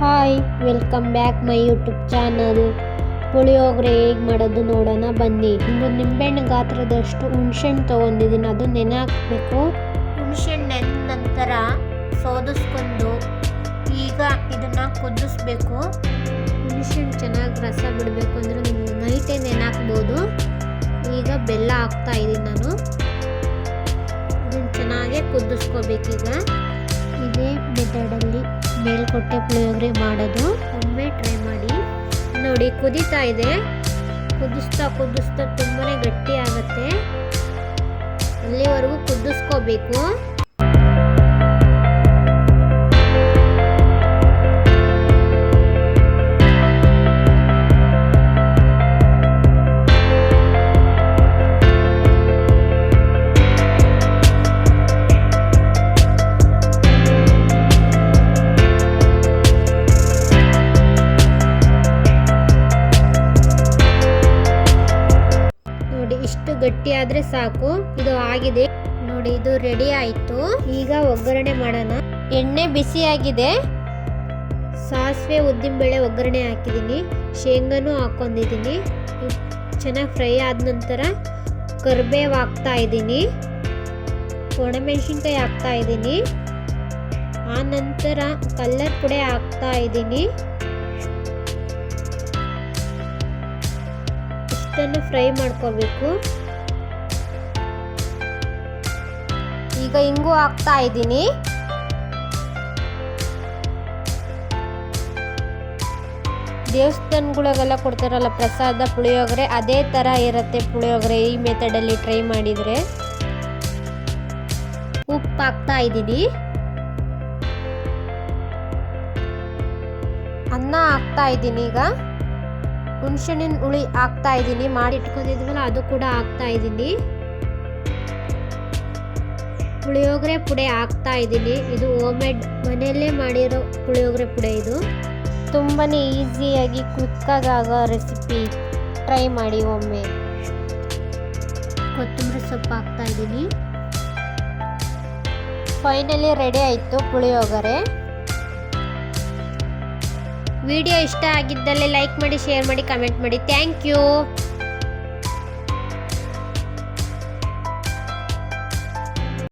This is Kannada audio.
Hi, welcome back my YouTube channel. Puliyogare ಹೇಗೆ ಮಾಡೋದು ನೋಡೋಣ ಬನ್ನಿ. ಇನ್ನು ನಿಂಬೆಹಣ್ಣು ಗಾತ್ರದಷ್ಟು ಹುಣ್ಸೆಹಣ್ಣು ತೊಗೊಂಡಿದ್ದೀನಿ. ಅದು ನೆನೆ ಹಾಕಬೇಕು ಹುಣ್ಸೆಹಣ್ಣು ನೆನೆದ ನಂತರ ಸೋದಿಸ್ಕೊಂಡು ಈಗ ಇದನ್ನು ಕುದಿಸ್ಬೇಕು. ಹುಣ್ಸೆಹಣ್ಣು ಚೆನ್ನಾಗಿ ರಸ ಬಿಡಬೇಕು ಅಂದರೆ ನೀವು ನೈಟೇ ನೆನೆ ಹಾಕ್ಬೋದು ಈಗ ಬೆಲ್ಲ ಹಾಕ್ತಾ ಇದ್ದೀನಿ ನಾನು. ಇದನ್ನು ಚೆನ್ನಾಗೆ ಕುದಿಸ್ಕೋಬೇಕೀಗ. ಇದೇ ಮೆಥಡಲ್ಲಿ ಮೇಲ್ಕೊಟ್ಟೆ ಪುಳಿಯೋಗರೆ ಮಾಡೋದು. ಒಮ್ಮೆ ಟ್ರೈ ಮಾಡಿ. ನೋಡಿ, ಕುದೀತಾ ಇದೆ. ಕುದಿಸ್ತಾ ಕುದಿಸ್ತಾ ತುಂಬಾ ಗಟ್ಟಿ ಆಗುತ್ತೆ. ಅಲ್ಲಿವರೆಗೂ ಕುದಿಸ್ಕೋಬೇಕು. ಗಟ್ಟಿ ಆದ್ರೆ ಸಾಕು. ಇದು ಆಗಿದೆ. ನೋಡಿ, ಇದು ರೆಡಿ ಆಯ್ತು. ಈಗ ಒಗ್ಗರಣೆ ಮಾಡೋಣ. ಎಣ್ಣೆ ಬಿಸಿಯಾಗಿದೆ ಸಾಸಿವೆ, ಉದ್ದಿನಬೇಳೆ ಒಗ್ಗರಣೆ ಹಾಕಿದ್ದೀನಿ. ಶೇಂಗಾನು ಹಾಕೊಂಡಿದ್ದೀನಿ ಚೆನ್ನಾಗಿ ಫ್ರೈ ಆದ ನಂತರ ಕರಿಬೇವು ಹಾಕ್ತಾ ಇದ್ದೀನಿ. ಒಣಮೆಣಸಿನ್ಕಾಯಿ ಹಾಕ್ತಾ ಇದ್ದೀನಿ. ಆ ನಂತರ ಕಲ್ಲರ್ ಪುಡಿ ಹಾಕ್ತಾ ಇದ್ದೀನಿ. ಇಷ್ಟನ್ನು ಫ್ರೈ ಮಾಡ್ಕೋಬೇಕು. ಈಗ ಇಂಗು ಹಾಕ್ತಾ ಇದ್ದೀನಿ. ದೇವಸ್ಥಾನಗಳಿಗೆಲ್ಲ ಕೊಡ್ತಾರಲ್ಲ, ಪ್ರಸಾದ, ಪುಳಿಯೋಗರೆ, ಅದೇ ಥರ ಇರುತ್ತೆ ಪುಳಿಯೋಗರೆ ಈ ಮೆಥಡಲ್ಲಿ ಟ್ರೈ ಮಾಡಿದರೆ. ಉಪ್ಪು ಹಾಕ್ತಾ ಇದ್ದೀನಿ. ಅನ್ನ ಹಾಕ್ತಾ ಇದ್ದೀನಿ ಈಗ. ಹುಣ್ಸೆಹಣ್ಣಿನ ಹುಳಿ ಹಾಕ್ತಾ ಇದ್ದೀನಿ ಮಾಡಿ ಇಟ್ಕೊಂಡಿದ್ವಲ್ಲ ಅದು ಕೂಡ ಹಾಕ್ತಾ ಇದ್ದೀನಿ. ಪುಳಿಯೋಗರೆ ಪುಡಿ ಹಾಕ್ತಾ ಇದ್ದೀನಿ. ಇದು ಹೋಮೇಡ್ ಮನೆಯಲ್ಲೇ ಮಾಡಿರೋ ಪುಳಿಯೋಗರೆ ಪುಡಿ ಇದು. ತುಂಬಾ ಈಸಿಯಾಗಿ ಕ್ವಿಕ್ಕಾಗಿ ಆಗೋ ರೆಸಿಪಿ ಟ್ರೈ ಮಾಡಿ ಒಮ್ಮೆ. ಕೊತ್ತಂಬರಿ ಸೊಪ್ಪು ಹಾಕ್ತಾ ಇದ್ದೀನಿ. ಫೈನಲಿ ರೆಡಿ ಆಯಿತು ಪುಳಿಯೋಗರೆ. ವಿಡಿಯೋ ಇಷ್ಟ ಆಗಿದ್ದಲ್ಲಿ ಲೈಕ್ ಮಾಡಿ ಶೇರ್ ಮಾಡಿ ಕಮೆಂಟ್ ಮಾಡಿ. Thank you.